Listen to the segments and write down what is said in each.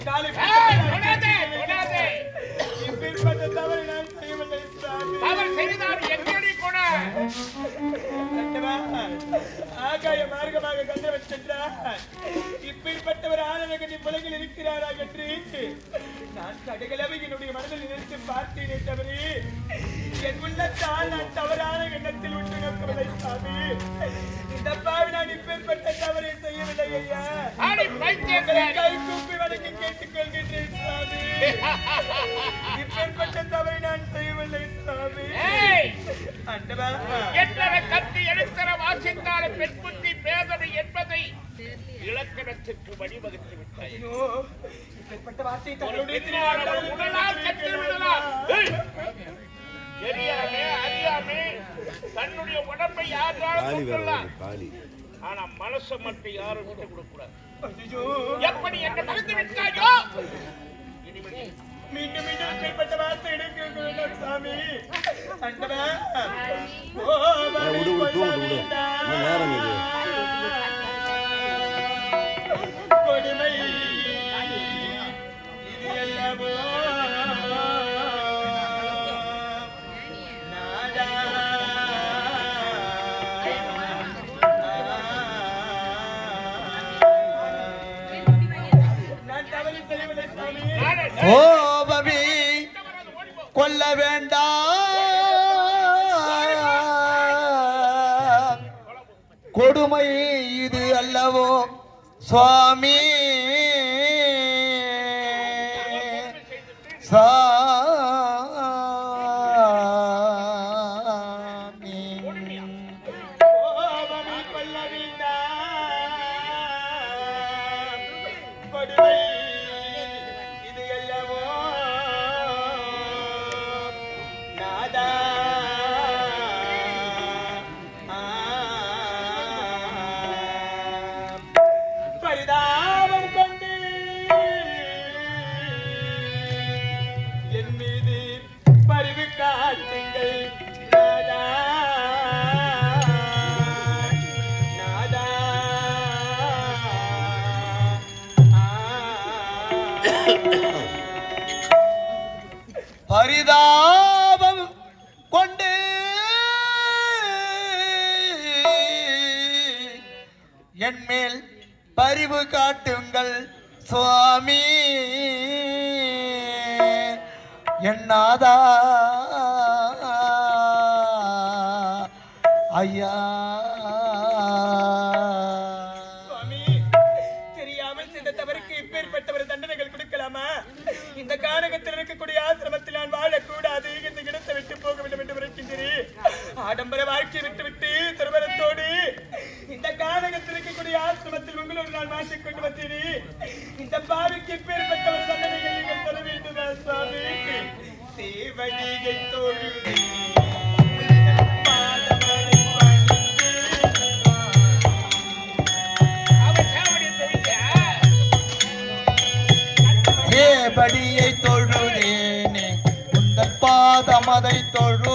தங்களுடைய ஆனந்தகனி உலகில் இருக்கிறாரா என்று நான் கடுகளவு என்னுடைய மனதில் நினைத்து பார்த்தேனே தவிர என் உள்ளத்தால் நான் தவறான எண்ணத்தில் உண்டு நோக்கவில்லை சாமி. இந்த பாவி நான் இப்பேற்பட்ட தவறை செய்யவில்லை ஐயா. கை கூப்பி வணங்கி கேட்டுக் கொள்கின்றேன் சுவாமி இப்பேற்பட்ட தவறை நான் செய்யவில்லை சுவாமி ஏய்! ஆண்டவா எத்தனை கத்தி எழுத்தர வாசித்தால பெண் புத்தி பேதனை என்பதை இலக்கணத்திற்கு வழிவகுத்து விட்டாய். ஐயோ, இப்பேற்பட்ட வார்த்தை தெரியாமே அறியாமே தன்னுடைய உடம்பை யாராலும் ஆனா மனசை மட்டும் யாரும் விட்டு கொடுக்க கூடாது ஐயோ, எப்படி என்று மறந்து விட்டாயோ? இனிமேல் மீண்டும் மீண்டும் இப்பேற்பட்ட வார்த்தை எடுக்க வேண்டாம் சாமி. நேரம் கொடுமை. இது அல்லவோ நாடா. கொல்ல வேண்டாம் கொடுமை இது அல்லவோ? சுவாமி தண்டனைகள் கொடுக்கலாமா? இந்த கானகத்தில் இருக்கக்கூடிய ஆசிரமத்தில் நான் வாழக்கூடாது. இந்த இடத்தை விட்டு போக வேண்டும் என்று விரைக்கின்றேன் ஆடம்பர வாழ்க்கையை விட்டுவிட்டு விட்டு திருமணத்தோடு இந்த கானகத்தில் இருக்கக்கூடிய ஆசிரமத்தில் உங்களோடு நான் மாற்றிக் கொண்டு வந்தேன். இந்த பாவிக்கு இப்பேற்பட்ட ஒரு தண்டனைகள் நீங்கள் தர வேண்டுமா சுவாமி? சேவடியை தொழுது பாதமலை தொழுதேனே உந்தன் பாதமதை தொழு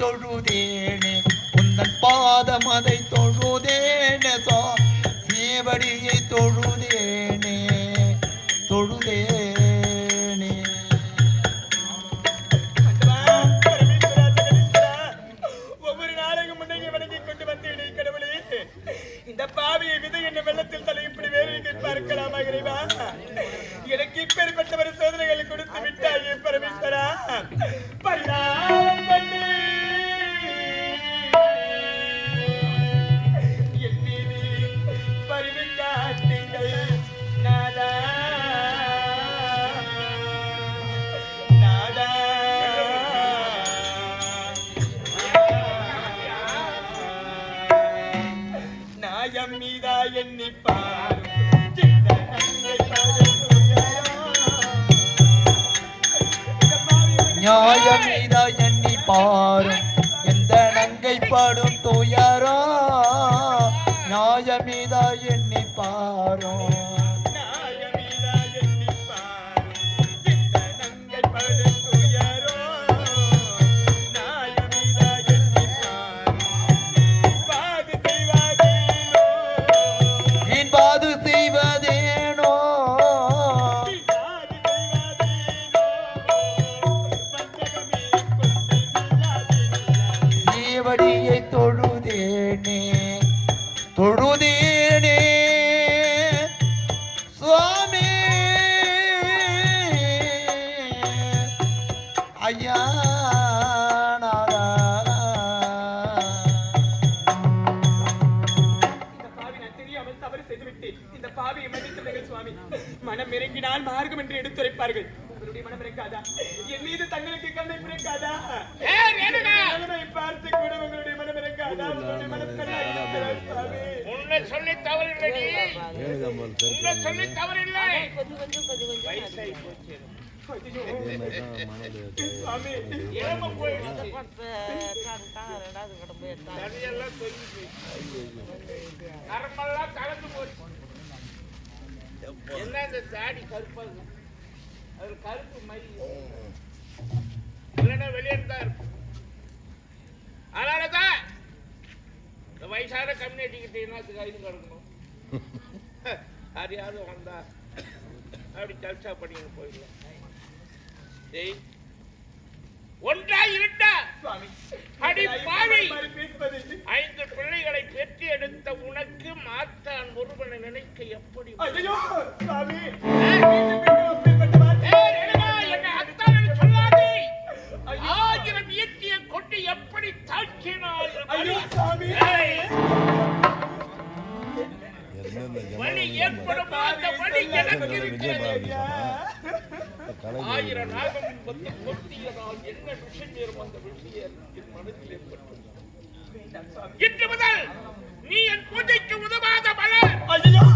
சேவடியை தொழுதேனே மனம் இறங்கினால் மார்க்கம் என்று எடுத்துரைப்பார்கள். உங்களுடைய மனம் இறங்காதா? என் மீது தங்களுக்கு கண்ணை பிறக்காதா ஏ ரேணுகா! மகனை பார்த்து கூட உங்களுடைய மனம் இறங்காதா? உங்களுடைய மனம் சுவாமி. உன்னை சொல்லி தவறில்லை உன்னை சொல்லி தவறில்லை. வயசாகி போச்சு. சுவாமி. போயிடுச்சு. கலந்து போச்சு. என்ன இந்த தாடி கருப்பா அது கருப்பு மை. இல்லைன்னா வெளியே தான் இருக்கும். அதனாலதான் இந்த வயசான கம்யூனிட்டிக்கிட்ட என்னத்துக்கு ஐந்து கிடக்கணும். யாரும் வந்தா அப்படி ஜல்சா பண்ணிட்டு போயிடலாம். ஒன்றா இருட்டா அடி பாவி! ஐந்து பிள்ளைகளை பெற்று எடுத்த உனக்கு மாத்தான் ஒருவனை நினைக்க எப்படி ஐயோ. ஆயிரம் கொண்டு எப்படி ஏய், வலி ஏற்படும் அந்த வலி எனக்கு இருக்கிறது. ஆயிரம் நாகம் வந்து கொட்டியதால் என்ன விஷயம் அந்த விஷயம் என் மனதில் ஏற்பட்டது இன்று முதல் நீ என் பூஜைக்கு உதவாத மலர் ஐயோ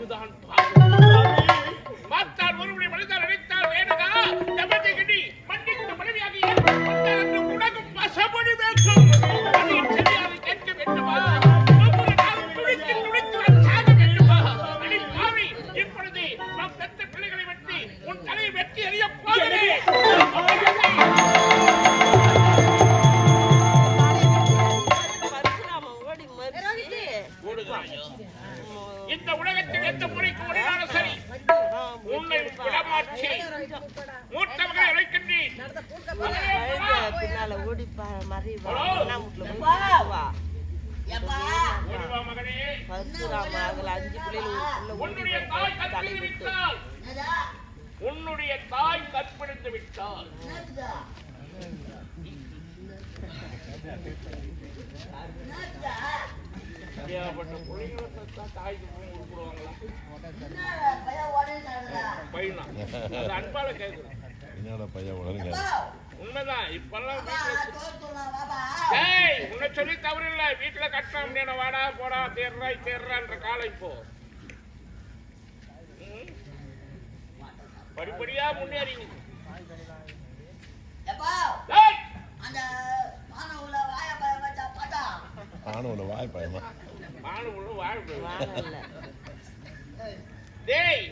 அது பின்னால ஓடி ப- மறி வா. அண்ணாமூட்டுல போய் வா. ஓடி வா மகனே. பரசுராம அதுல அஞ்சு பிள்ளைகள் உன்னுடைய தாய் விட்டு. விட்டால் என்னோட? பையன் உடனே உண்மைதான் இப்பெல்லாம் ஏய் உன்னை சொல்லி தவறு இல்ல வீட்டுல கட்டின முடியான வாடா போடா தேர்றாய் தேர்றான்ற காலம் இப்போ? படிப்படியா நானும் உன்னை வாய் பயமா இல்ல டேய்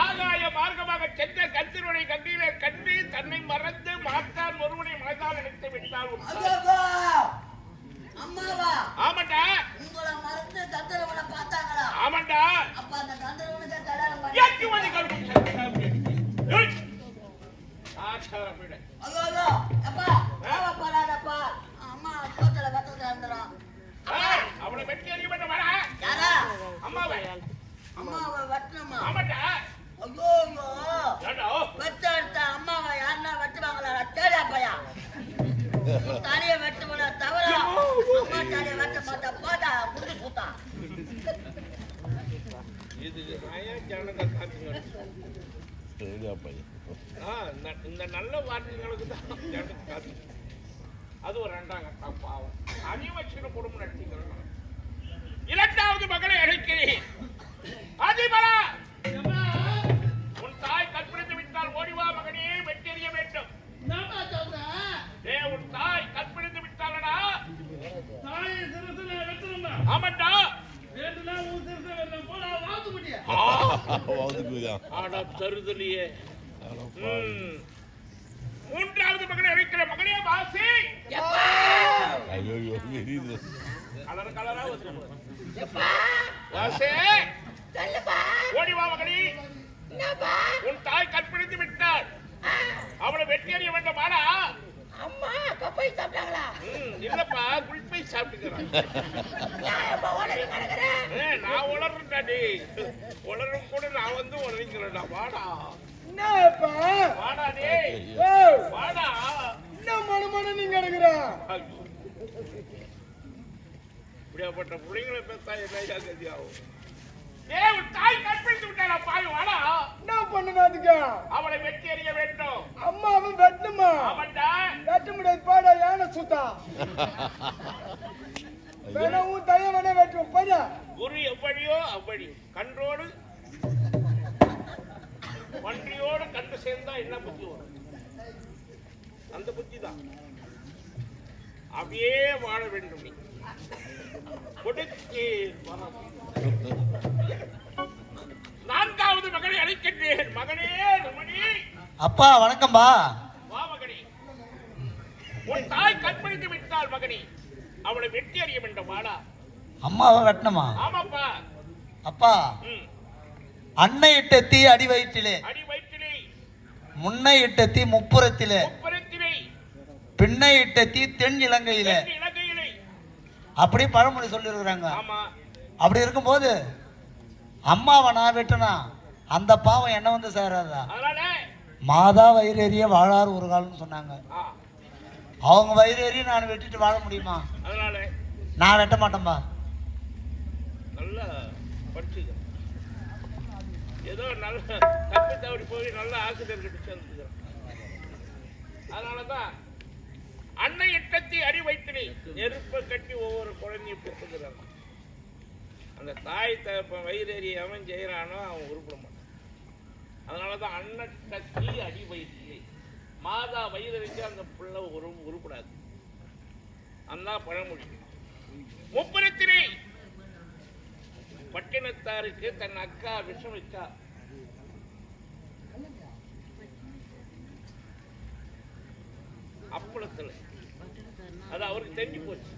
ஆகாய மார்க்கமாக சென்ற கத்திரனை கண்டியிலே கண்டு தன்னை மறந்து மாற்றான் ஒருவனை மனதால் நினைத்து அம்மாவா? ஆமாண்டா. உங்களை மறந்து தந்திரவனை பார்த்தாங்களா? ஆமாண்டா. அப்ப அந்த தந்திரவனுக்கு கல்யாணம் பண்ணி கல்வி! ஆச்சாரம் விட. ஐயோ ஐயோ அப்பா தேவைப்படாதப்பா அம்மா சோத்துல கத்த தந்துடும் ஏய், அவளை வெட்டி அறிய வர யாரா? அம்மாவை. அம்மாவை வெட்டணுமா? ஆமாண்டா. ஐயோ ஐயோ ஏண்டா பெத்த எடுத்த அம்மாவை பையா? தலையை வெட்டுமடா தவிர அம்மா தலையை வெட்ட மாட்டா போடா புட்டு சுத்தா. ஜனங்க காத்துங்க. சரியா பையன் ஆ, இந்த- இந்த நல்ல வார்த்தைகளுக்கு தான் ஜனங்க காத்து அது ஒரு ரெண்டாம் கட்டம் பாவம். அதையும் வச்சுட்டு குடும்பம் நடத்திக்கிறோம். இரண்டாவது மகளை அழைக்கிறேன். அதிபரா! உன் தாய் கற்பழித்து விட்டால் ஓடிவா மகனே வெட்டெறிய வேண்டும். ஏ உன் தாய் கற்பழித்து விட்டாளடா? ஆமாண்டா. வாழ்த்துக்குரியா ஆடா தருதலியே ம். மூன்றாவது மகனை அழைக்கிற மகனே வாசி ஐயோ எரியுது கலர் கலரா வந்து வாசே ஓடி வா மகனே உன் தாய் கற்பழித்து விட்டாள் அவளை வெட்டி எறிய வேண்டாமாடா அம்மா கப்பை சாப்பிட்டாங்களா ம், இல்லப்பா குளிப்பை சாப்பிட்டுக்கிறான். நான் உடனே கிடக்குறேன் ஏ, நான் உளறேன்டா டேய் உளரும் கூட நான் வந்து உளறிக்கிறேன்டா. வாடா. என்னப்பா? வாடா டேய். ஏய், வாடா. என்ன மன மன நீங்க எடுக்கிற இப்படியாப்பட்ட பிள்ளைங்களை பெத்தா என்ன கதியாகும்? ஏய் உன் தாய் கற்பழித்து விட்டாளா பாய் வாடா? என்ன பண்ணுங்க அதுக்கு அவளை வெட்டி எறிய வேண்டும். அம்மாவை வெட்டணுமா அவன்டா. வெட்ட முடியாது பாடா யானை சுத்தா. வேணா உன் தய வேணா பாடா. குரு எவ்வழியோ அவ்வழி. கன்றோடு வண்டியோடு கண்டு சேர்ந்தா என்ன புத்தி வரும்? அந்த புத்தி தான் அப்படியே வாழ வேண்டும் நீ. நான்காவது மகனை அழைக்கின்றேன். மகனே ரமணி. அப்பா வணக்கம்பா. வா மகனே. உன் தாய் கற்பழித்து விட்டாள் மகனே. அவளை வெட்டி அறிய வேண்டும் வாடா அம்மாவை வெட்டணுமா ஆமாப்பா. அப்பா அன்னை இட்ட தீ அடி வயிற்றிலே. அடி வயிற்றிலே. முன்னை இட்ட தீ முப்புறத்திலே. முப்புறத்திலே. பின்னை இட்ட தீ தென் இலங்கையிலே. அப்படி பழமொழி சொல்லியிருக்கிறாங்க. அப்படி இருக்கும்போது அம்மாவை நான் வெட்டினா அந்த பாவம் என்ன வந்து சேராதா? அதனால மாதா வயிறேறிய வாழார் ஒரு காலம்னு சொன்னாங்க. அவங்க வயிறேறி நான் வெட்டிட்டு வாழ முடியுமா? அதனால. நான் வெட்ட மாட்டேன்பா. ஏதோ நல்ல தப்பி தவறி போய் நல்ல ஆசிரியர் கிட்ட சேர்ந்துக்கிறோம் அதனாலதான் அன்னை இட்டத்தை அடி வைத்தினி நெருப்பை கட்டி ஒவ்வொரு குழந்தையும் பெற்றுக்கிறாங்க அந்த தாய் தகப்பன் வயிறறி அவன் செய்கிறானோ அவன் உருப்பிட மாட்டான். அதனால தான் அன்னட்டத்தி அடி வயிற்றிலே மாதா வயிறறிஞ்சு அந்த பிள்ளை உரு உருப்படாது. அந்த பழமொழி. முப்புறத்திலே பட்டினத்தாருக்கு தன் அக்கா விஷம் வச்சா. அப்பளத்துல. அது அவருக்கு தெரிஞ்சு போச்சு.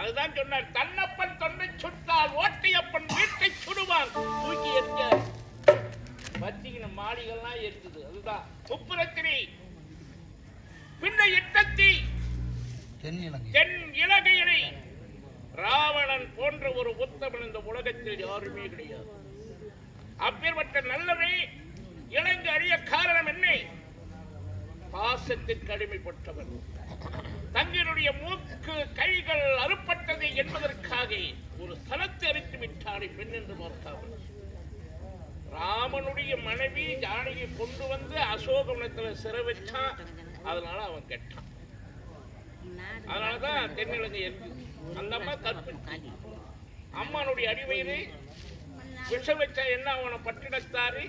அதுதான் சொன்னார் தன்னப்பன் தொண்டை சுட்டால் ஓட்டையப்பன் வீட்டை சுடுவான். தூக்கி எறிஞ்ச வச்சிக்கின மாளிகைலாம் இருக்குது அதுதான் முப்புறத்திலே பின்ன எட்டத்தி தென் இலங்கை தென் இலங்கையிலே ராவணன் போன்ற ஒரு உத்தமன் இந்த உலகத்தில் யாருமே கிடையாது. அப்பேற்பட்ட நல்லவே இலங்கை அழிய காரணம் என்ன? பாசத்திற்கு அடிமைப்பட்டவன். தங்களுடைய மூக்கு கைகள் அறுப்பட்டது என்பதற்காக ஒரு ஸ்தலத்தை அரித்து விட்டாரை பெண் என்று பார்த்தாமல் ராமனுடைய மனைவி ஜானகி கொண்டு வந்து அசோகவனத்துல சிறை வச்சான் அதனால அவன் கெட்டான். அதனாலதான் தென்னிலங்கை இருக்கு அந்த அம்மா கற்பிச்சு அம்மானுடைய அடிவயிறு விஷம் வச்சா என்ன அவனை பட்டினத்தாரு?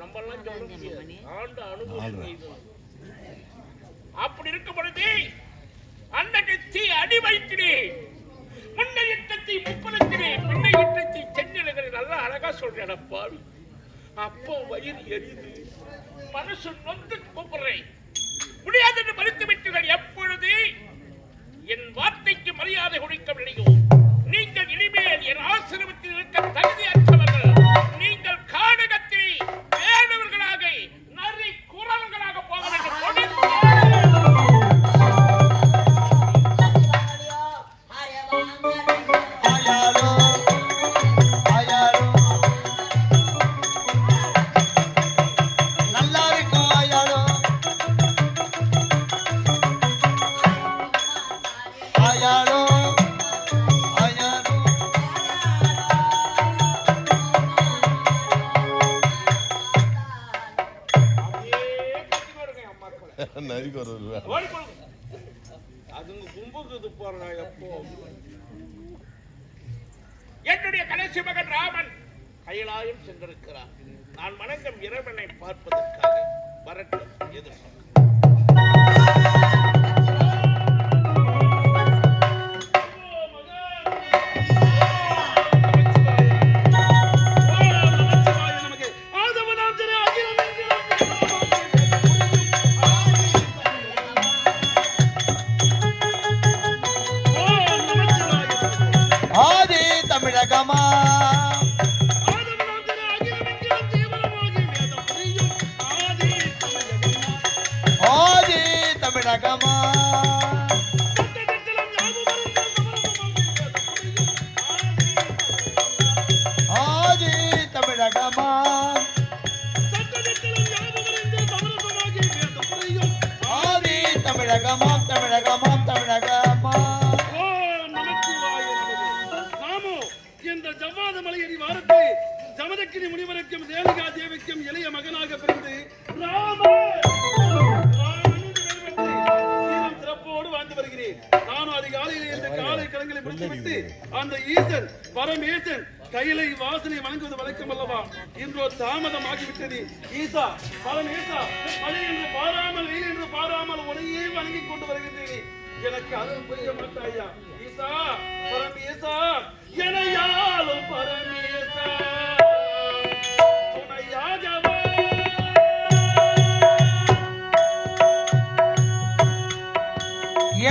நம்ம எல்லாம் சொல்ல முடியாது. ஆண்டு அனுபவம். அப்படி இருக்கும் பொழுது அன்னைக்கு தீ அடி வைத்தினே முன்னை இட்டத்தி முப்பலத்திலே பின்னை இட்டத்தி சென்னிலங்கரை நல்லா அழகா சொல்றேன் பாவி அப்போ வயிறு எரியுது. மனசு நொந்து கூப்பிடுறேன். முடியாது என்று மறுத்து விட்டீர்கள். எப்பொழுது? என் வார்த்தைக்கு மரியாதை கொடுக்கவில்லையோ? நீங்கள் இனிமேல் என் ஆசிரமத்தில் இருக்க தகுதியற்றவர்கள். நீங்கள் காடகத்தில் நான் வணக்கம் இறைவனை பார்ப்பதற்காக வரட்டும் எதிர்பார்க்கிறேன். ஆகிவிட்டது ஈசா பலன் ஈசா பலி என்று பாராமல் வீல் என்று பாராமல் உனையே வணங்கி கொண்டு வருகின்றேன். எனக்கு அருள் புரிய மாட்டாயா ஈசா பரமேசா என யாரும் பரமேசா.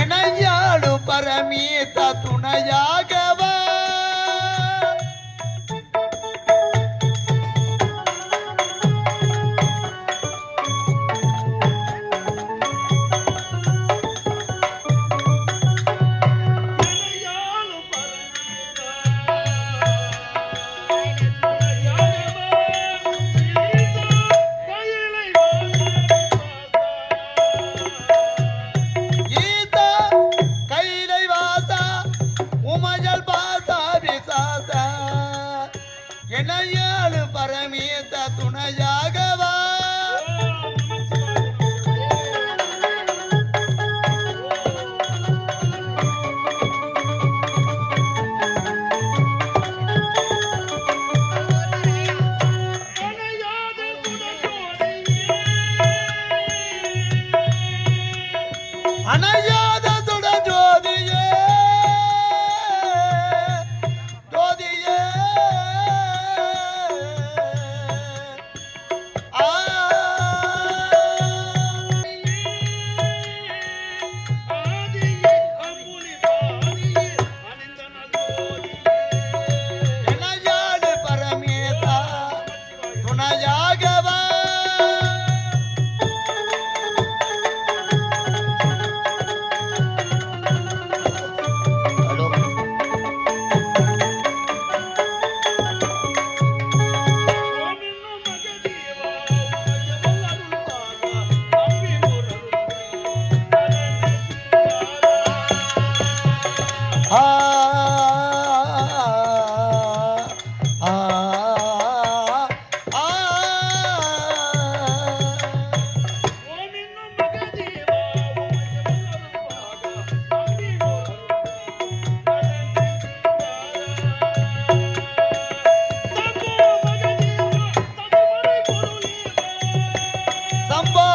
எனையாளு பரமேசா துணையாக அனாஜ அம்பா